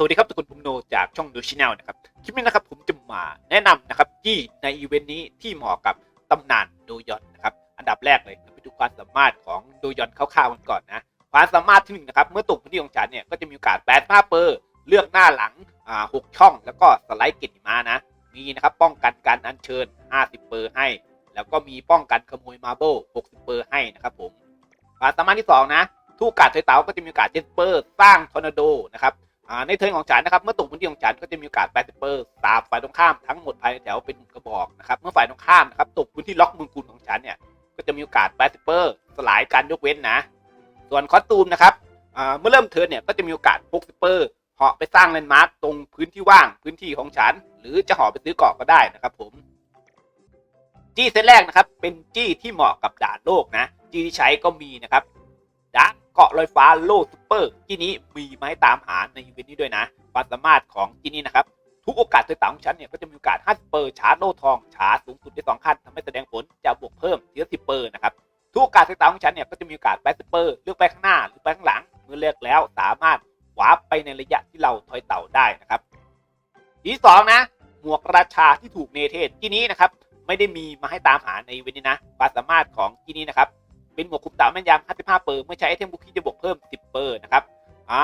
สวัสดีครับทุกคนผมโนจากช่องดูชิแนลนะครับ คลิปนี้นะครับผมจะมาแนะนำนะครับที่ในอีเวนต์นี้ที่เหมาะกับตำนานโดยอนนะครับ อันดับแรกเลยไปดูความสามารถของโดยอนคร่าวๆกันก่อนนะ ความสามารถที่หนึ่งนะครับ เมื่อตกพื้นที่ของฉันเนี่ยก็จะมีโอกาสแปดภาเปอร์เลือกหน้าหลังอ่าหกช่อง แล้วก็สไลด์เกตหิมานะ มีนะครับป้องกันการอัญเชิญ 50 เปอร์ให้ แล้วก็มีป้องกันขโมยมาร์เบิล60 เปอร์ให้นะครับผมความสามารถที่สองนะทุกกาสเทยเต๋าก็จะมีโอกาสเจสเปอร์สร้างทอร์นาโดนะครับ ในเทิร์นของฉันนะครับเมื่อตกพื้นที่ของฉันก็จะมีโอกาสแปดเปอร์สาบฝ่ายตรงข้ามทั้งหมดภายในแถวเป็นกระบอกนะครับเมื่อฝ่ายตรงข้ามนะครับตกพื้นที่ล็อกมือกุลของฉันเนี่ยก็จะมีโอกาสแปดเปอร์สลายการยกเว้นนะ ส่วนคอสตูมนะครับเมื่อเริ่มเทิร์นเนี่ยก็จะมีโอกาสพกสเปอร์เหาะไปสร้างแลนด์มาร์กตรงพื้นที่ว่างพื้นที่ของฉัน หรือจะเหาะไปซื้อเกาะก็ได้นะครับผมจี้เซตแรกนะครับเป็นจี้ที่เหมาะกับด่านโลกนะจี้ที่ใช้ก็มีนะครับดัก เกาะลอยฟ้าโลซูเปอร์ที่นี้มีมาให้ตามหาในอีเวนต์นี้ด้วยนะความสามารถของที่นี้นะครับ ทุกโอกาสตัวต่างของฉันเนี่ยก็จะมีโอกาส50เปอร์ชาร์จโลทองชาร์จสูงสุดได้2ขั้นทำให้แสดงผลจะบวกเพิ่มทีละ10เปอร์นะครับทุกโอกาสตัวต่างของฉันเนี่ยก็จะมีโอกาส80เปอร์เลือกไปข้างหน้าหรือไปข้างหลังเมื่อเลือกแล้วสามารถวาร์ปไปในระยะที่เราถอยเต่าได้นะครับที่สองนะหมวกราชาที่ถูกเนเธศที่นี้นะครับไม่ได้มีมาให้ตามหาในเวนนี้นะความสามารถของที่นี้นะครับ เป็นหมวกคุมตาแม่นยำ55เปอร์เมื่อใช้ไอเทมบุคคีจะบวกเพิ่ม 10 เปอร์นะครับอ่า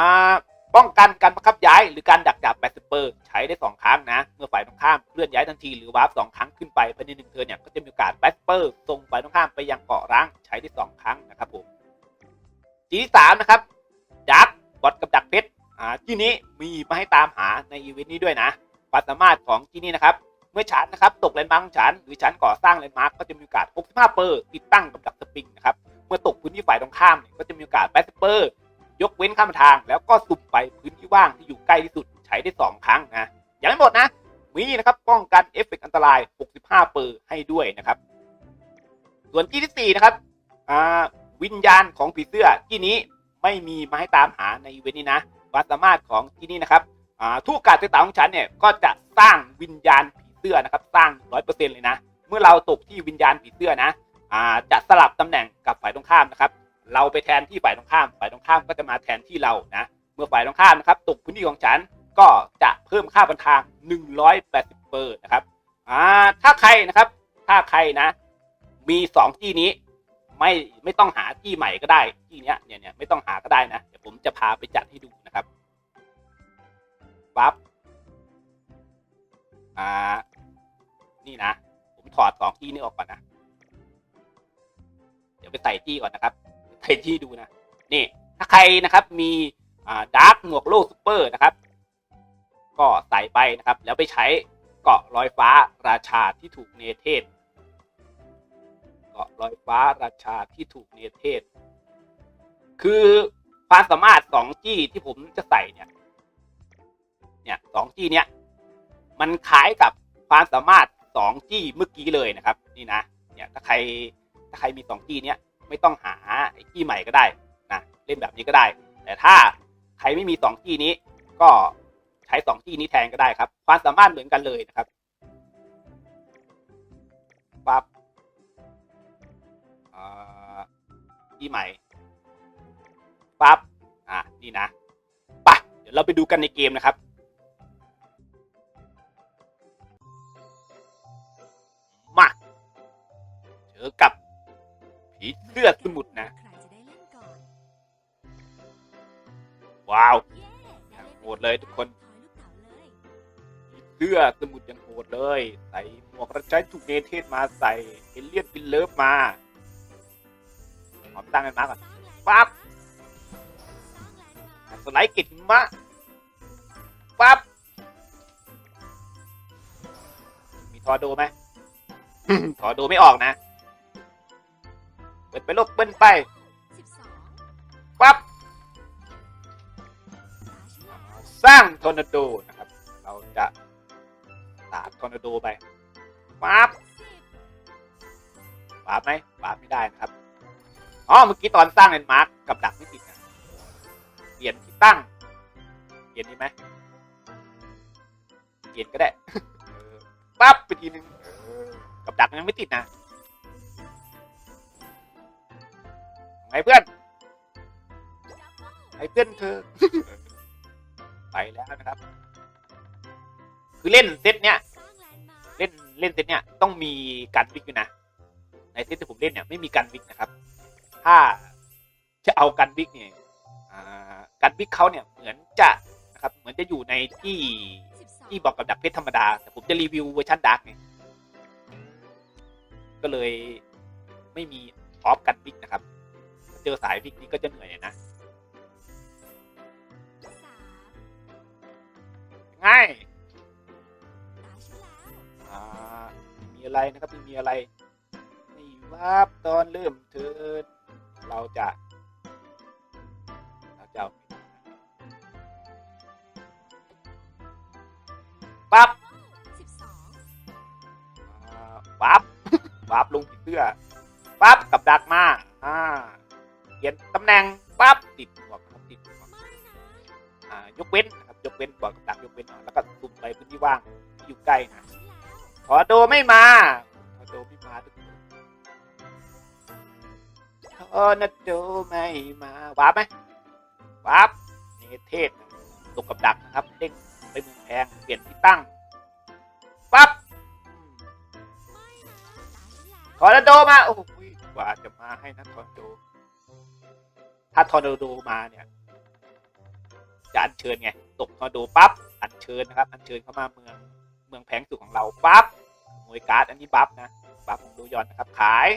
ป้องกันการบังคับย้ายหรือการดักจับ80เปอร์ใช้ได้ 2 ครั้งนะ เมื่อฝ่ายตรงข้ามเคลื่อนย้ายทันทีหรือวาร์ป2ครั้งขึ้นไปภายในหนึ่งเทิร์นเนี่ยก็จะมีโอกาส80เปอร์ส่งฝ่ายตรงข้ามไปยังเกาะร้างใช้ได้ 2 ครั้งนะครับผมจีที่สามนะครับดักบอทกับดักเพชรอ่าที่นี้มีมาให้ตามหาในอีเวนต์นี้ด้วยนะความสามารถของที่นี่นะครับ เมื่อฉันนะครับตกแลนด์มาร์กของฉันหรือฉันก่อสร้างแลนด์มาร์กก็จะมีโอกาส 65เปอร์ติดตั้งกับดักสปริงนะครับเมื่อตกพื้นที่ฝ่ายตรงข้ามเนี่ยก็จะมีโอกาสแบสเปอร์ยกเว้นข้ามทาง แล้วก็สุ่มไปพื้นที่ว่างที่อยู่ใกล้ที่สุดใช้ได้ 2 ครั้งนะยังไม่หมดนะมีนะครับป้องกันเอฟเฟกต์อันตราย 65 เปอร์ให้ด้วยนะครับส่วนที่ที่4นะครับอ่าวิญญาณของผีเสื้อที่นี้ไม่มีมาให้ตามหาในเวนนี้นะความสามารถของที่นี่นะครับอ่าทุกการต่างของฉันเนี่ยก็จะสร้างวิญญาณผี เสื้อนะครับสร้าง100%เปอร์เซ็นต์เลยนะ เมื่อเราตกที่วิญญาณผีเสื้อนะอ่าจะสลับตำแหน่งกับฝ่ายตรงข้ามนะครับ เราไปแทนที่ฝ่ายตรงข้าม ฝ่ายตรงข้ามก็จะมาแทนที่เรานะ เมื่อฝ่ายตรงข้ามนะครับตกพื้นที่ของฉันก็จะเพิ่มค่าบันทาง 180 เปอร์นะครับอ่าถ้าใครนะครับถ้าใครนะ มีสองที่นี้ไม่ไม่ต้องหาที่ใหม่ก็ได้ที่เนี้ยเนี่ยเนี่ยไม่ต้องหาก็ได้นะเดี๋ยวผมจะพาไปจัดให้ดูนะครับปั๊บ อ่า นี่นะ ผมถอดสองที่นี้ออกก่อนนะ เดี๋ยวไปใส่จี้ก่อนนะครับ ใส่จี้ดูนะ นี่ ถ้าใครนะครับ มีอ่าดาร์กหมวกโล่ซูเปอร์นะครับ ก็ใส่ไปนะครับ แล้วไปใช้เกาะลอยฟ้าราชาที่ถูกเนเธศเกาะลอยฟ้าราชาที่ถูกเนเธศคือความสามารถสองจี้ที่ผมจะใส่เนี่ย เนี่ยสองจี้เนี้ย มันคล้ายกับความสามารถสองจี้เมื่อกี้เลยนะครับนี่นะเนี่ยถ้าใครถ้าใครมีสองจี้เนี้ยไม่ต้องหาไอ้จี้ใหม่ก็ได้นะเล่นแบบนี้ก็ได้ แต่ถ้าใครไม่มีสองจี้นี้ ก็ใช้สองจี้นี้แทนก็ได้ครับ ความสามารถเหมือนกันเลยนะครับปั๊บอ่าจี้ใหม่ปั๊บอะนี่นะไปะเดี๋ยวเราไปดูกันในเกมนะครับ อกับผีเสื้อสมุทรนะ ว้าวเย้ได้เล่นโหดเลยทุกคนผีเสื้อสมุทรยังโหดเลย ใส่หมวกกรับใช้ถูกเนเธศมาใส่เอเลียนฟินเลิฟมาขอตั้งกันมาก่อนปั๊บสไลด์กตหิมะปั๊บมีทอโดไหมทอโดไม่ออกนะ ปิดไปลบเบิ้ลไปสิบสองปั๊บตาชื่อสร้างทอร์นาโดนะครับ เราจะสาดทอร์นาโดไปปั๊บสิบปาบไหมปาบไม่ได้นะครับอ๋อเมื่อกี้ตอนสร้างเลนด์มาร์กกับดักไม่ติดนะเปลี่ยนที่ตั้งเปลี่ยนดีไหมเปลี่ยนก็ได้เออปั๊บไปทีนึงเออกับดักยังไม่ติดนะ เพื่อนดับเบิ้ลไอ้เพื่อนเธอไปไปแล้วนะครับ คือเล่นเซตเนี้ยสร้างแลนด์มาร์คเล่นเล่นเซตเนี้ยต้องมีการวิกอยู่นะ ในเซตที่ผมเล่นเนี่ยไม่มีการวิกนะครับ ถ้าจะเอาการวิกเนี่ยอ่าการวิกเขาเนี่ยเหมือนจะนะครับเหมือนจะอยู่ในที่สิบสองที่บอกกับดักเพชรธรรมดา แต่ผมจะรีวิวเวอร์ชันดาร์กไงก็เลยไม่มีออฟกันวิกนะครับถ้า เจอสายวิกนี้ก็จะเหนื่อยหน่อยนะสามง่ายตาฉันแล้วอ่าไม่มีอะไรนะครับไม่มีอะไรไม่ว่าบตอนเริ่มเทิร์นเราจะเราจะเอาปั๊บสิบสองอ่าปั๊บปั๊บลงผีเสื้อปั๊บกับดักมาอ่า เปลี่ยนตำแหน่งปั๊บติดหมวกครับติดหมวกยกเว้นนะครับยกเว้นบอกกับดักยกเว้นเอาแล้วก็สุ่มไปพื้นที่ว่างที่อยู่ใกล้นะตาฉันแล้วทอร์นาโดไม่มาทอร์นาโดไม่มาทุกคนทอร์นาโดไม่มาวาร์ปไหมวาร์ปเนเทศตกกับดักนะครับเด้งไปเมืองแพงเปลี่ยนที่ตั้งปั๊บอืมไม่นะตาฉันแล้วทอร์นาโดมา โอ้โหกว่าจะมาให้นะทอร์นาโด ถ้าทอร์นาโดมาเนี่ย จะอัญเชิญไงตกทอร์นาโดปั๊บอัญเชิญนะครับ อัญเชิญเข้ามาเมืองเมืองแพงสุดของเราปั๊บขโมยการ์ดอันนี้บัฟนะบัฟของดูยอนนะครับขาย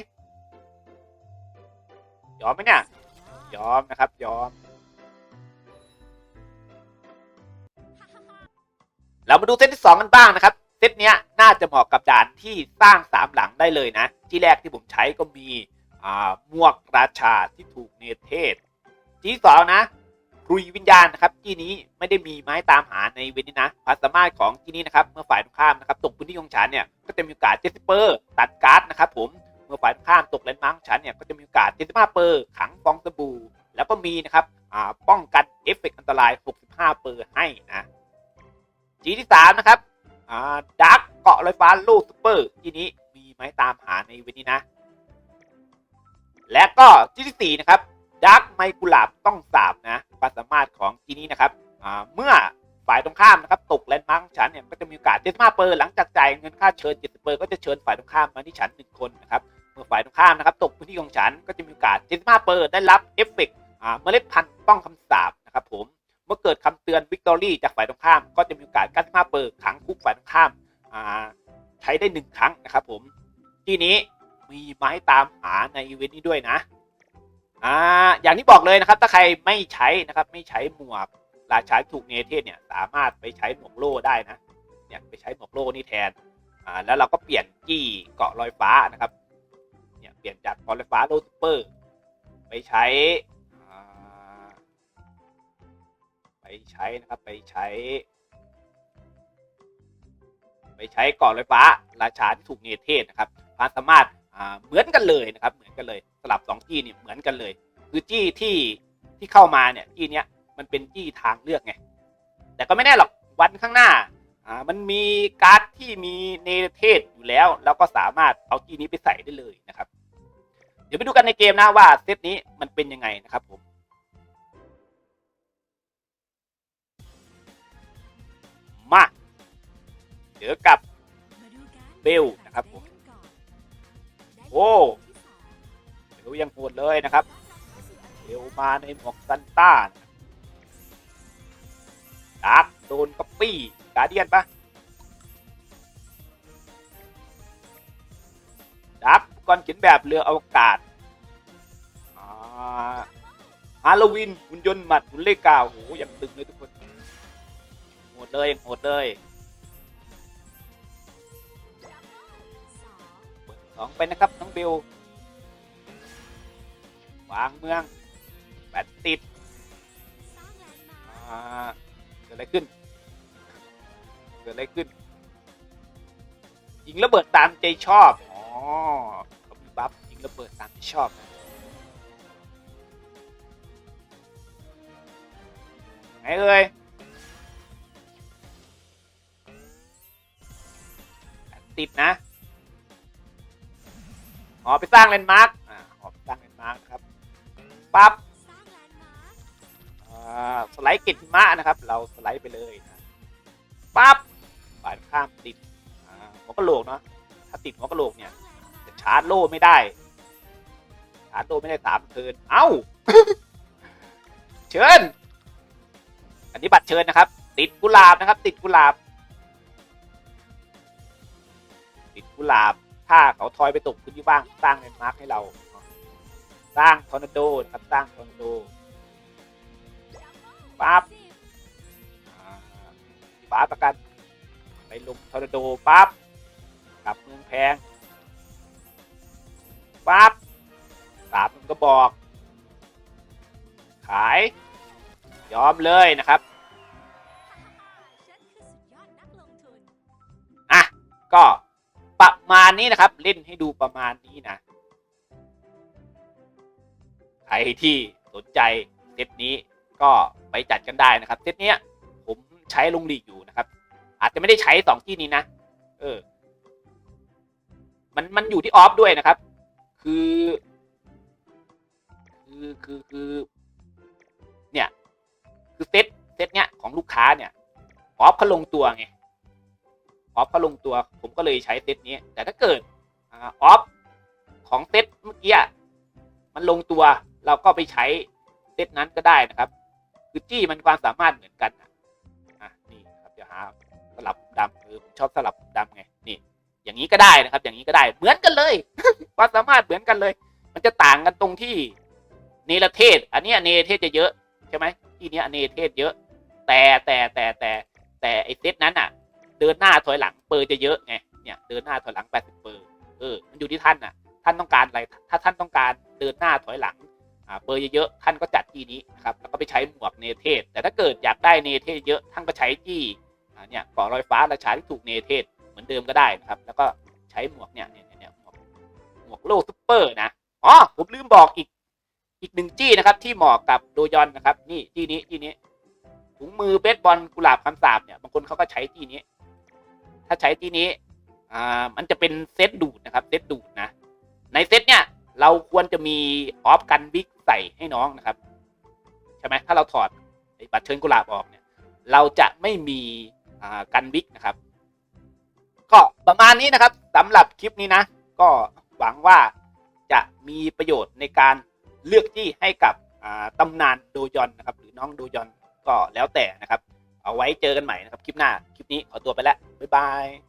ยอมไหมเนี่ยยอมนะครับ ยอม เรามาดูเซตที่สองกันบ้างนะครับ เซตเนี้ยน่าจะเหมาะกับด่านที่สร้างสามหลังได้เลยนะ ที่แรกที่ผมใช้ก็มี มวกราชาที่ถูกเนเทศที่สองนะรุยวิญญาณนะครับที่นี้ไม่ได้มีไม้ตามหาในเวนี้นะความสามารถของที่นี้นะครับเมื่อฝ่ายตรงข้ามนะครับตกพื้นที่ของฉันเนี่ยก็จะมีโอกาสเจสเปอร์ตัดการ์ดนะครับผมเมื่อฝ่ายตรงข้ามตกเลนมาร์ของฉันเนี่ยก็จะมีโอกาสเจสมาเปอร์ขังฟองสบู่แล้วก็มีนะครับอ่าป้องกันเอฟเฟกต์อันตราย 65 เปอร์ให้นะจีที่สามนะครับอ่าดักเกาะลอยฟ้าลูกซูเปอร์ทีนี้มีไหมตามหาในเวนนี้นะ และก็จีที่สี่นะครับดักไมกุลาบต้องสาบนะความสามารถของจีนี้นะครับเมื่อฝ่ายตรงข้ามนะครับตกแลนด์มาร์กของฉันเนี่ยก็จะมีโอกาสเจ็ดมาเปอร์หลังจากจ่ายเงินค่าเชิญเจ็ดเปอร์ก็จะเชิญฝ่ายตรงข้ามมาที่ฉันหนึ่งคนนะครับเมื่อฝ่ายตรงข้ามนะครับตกพื้นที่ของฉันก็จะมีโอกาสเจ็ดมาเปอร์ได้รับเอฟเฟกต์เมล็ดพันธุ์ต้องคำสาบนะครับผมเมื่อเกิดคำเตือนวิกตอรี่จากฝ่ายตรงข้าม ก็จะมีโอกาสการมาเปิดขังคุกฝ่ายตรงข้ามใช้ได้หนึ่งครั้งนะครับผมที่นี้ มีไม้ตามหาในอีเวนต์นี้ด้วยนะอ่าอย่างที่บอกเลยนะครับ ถ้าใครไม่ใช้นะครับ ไม่ใช้หมวกราชาถูกเนเธศเนี่ยสามารถไปใช้หมวกโล่ได้นะเนี่ยไปใช้หมวกโล่นี่แทนอ่าแล้วเราก็เปลี่ยนจี้เกาะลอยฟ้านะครับเนี่ยเปลี่ยนจากเกาะลอยฟ้าโลซูเปอร์ไปใช้อ่าไปใช้นะครับไปใช้ ไปใช้เกาะลอยฟ้าราชาที่ถูกเนเทศนะครับความสามารถ เหมือนกันเลยนะครับเหมือนกันเลยสลับสองจี้เนี่ยเหมือนกันเลย คือจี้ที่ที่เข้ามาเนี่ยจี้เนี้ยมันเป็นจี้ทางเลือกไงแต่ก็ไม่แน่หรอกวันข้างหน้าอ่ามันมีการ์ดที่มีเนเทศอยู่แล้ว แล้วก็สามารถเอาจี้นี้ไปใส่ได้เลยนะครับ เดี๋ยวไปดูกันในเกมนะว่าเซตนี้มันเป็นยังไงนะครับผมมาเจอกับมาดูกันเบลนะครับผม โอ้เบลยังโหดเลยนะครับเบลมาในหมวกซันต้าดาร์กโดนก๊อปปี้กาเดียนปะดาร์กก่อนเขียนแบบเรืออวกาศฮาโลวีนหุ่นยนต์หมัดหุ่นเลขก้าโหอย่างตึงเลยทุกคนโหดเลยโหดเลย สองไปนะครับน้องบลวางเมืองแบตติดเกิดอะไรขึ้น เกิดอะไรขึ้นยิงระเบิดตามใจชอบอ๋อเขาบัฟยิงระเบิดตามใจชอบนะไงเอ่ยแบตติดนะ ไปสร้างแลนด์มาร์กอ่าหอไปสร้างแลนด์มาร์กนะครับปั๊บอ่าสไลด์เกตหิมะนะครับ เราสไลด์ไปเลยนะปั๊บฝ่ายข้ามติดอ่าหัวกะโหลกเนาะถ้าติดหัวกะโหลกเนี่ยจะชาร์จโล่ไม่ได้ ชาร์จโล่ไม่ได้สามเทิร์นเอ้า เชิญ อันนี้บัตรเชิญนะครับ ติดกุหลาบนะครับ ติดกุหลาบ ติดกุหลาบ ถ้าเขาทอยไปตกพื้นที่ว่างสร้างแลนด์มาร์คให้เราสร้างทอร์นาโดนะครับสร้างทอร์นาโดปั๊บอ่าฟ้าประกัน ไปลงทอร์นาโดปั๊บกลับเมืองแพงปั๊บสามมันก็บอก ขายยอมเลยนะครับอะก็ มาณนี้นะครับ เล่นให้ดูประมาณนี้นะใครที่สนใจเซตนี้ก็ไปจัดกันได้นะครับเซตเนี้ยผมใช้ลงลีกอยู่นะครับ อาจจะไม่ได้ใช้สองที่นี้นะ เออ มันมันอยู่ที่ออฟด้วยนะครับ คือ คือคือคือเนี่ย คือเซตเซตเนี้ยของลูกค้าเนี่ยออฟเขาลงตัวไง ออฟก็ลงตัว ผมก็เลยใช้เซตนี้ แต่ถ้าเกิดออฟของเซตเมื่อกี้มันลงตัวเราก็ไปใช้เซตนั้นก็ได้นะครับคือจี้มันความสามารถเหมือนกันนะอะนี่ครับเดี๋ยวหาสลับดำเออผมชอบสลับดำไงนี่ อย่างนี้ก็ได้นะครับ อย่างนี้ก็ได้เหมือนกันเลย ความสามารถเหมือนกันเลย มันจะต่างกันตรงที่เนรเทศ อันนี้เนรเทศจะเยอะใช่ไหมที่นี้เนรเทศเยอะ แต่แต่แต่แต่แต่ไอเซตนั้นอะ เดินหน้าถอยหลังเปอร์จะเยอะไงเนี่ยเดินหน้าถอยหลัง 80 เปอร์เออมันอยู่ที่ท่านน่ะท่านต้องการอะไรถ้าท่านต้องการเดินหน้าถอยหลังอ่าเปอร์เยอะๆท่านก็จัดที่นี้นะครับแล้วก็ไปใช้หมวกเนเทศแต่ถ้าเกิดอยากได้เนเทศเยอะท่านก็ใช้ที่อ่าเนี่ยเกาะลอยฟ้าราชาที่ถูกเนเทศเหมือนเดิมก็ได้นะครับแล้วก็ใช้หมวกเนี่ยเนี่ยเนี่ยหมวกหมวกโลซุปเปอร์นะอ๋อผมลืมบอกอีกอีกหนึ่งจี้นะครับที่เหมาะกับโดยอนนะครับนี่ที่นี้ที่นี้ถุงมือเบสบอลกุหลาบคำสาบเนี่ยบางคนเขาก็ใช้ที่นี้ ถ้าใช้ที่นี้อ่ามันจะเป็นเซตดูดนะครับเซตดูดนะ ในเซตเนี่ยเราควรจะมีออฟกันบิ๊กใส่ให้น้องนะครับใช่ไหมถ้าเราถอดไอ้บัตรเชิญกุหลาบออกเนี่ย เราจะไม่มีอ่ากันบิ๊กนะครับ ก็ประมาณนี้นะครับสำหรับคลิปนี้นะ ก็หวังว่าจะมีประโยชน์ในการเลือกที่ให้กับอ่าตำนานโดยอนนะครับ หรือน้องโดยอนก็แล้วแต่นะครับ เอาไว้เจอกันใหม่นะครับ คลิปหน้าคลิปนี้ขอตัวไปแล้ว บ๊ายบาย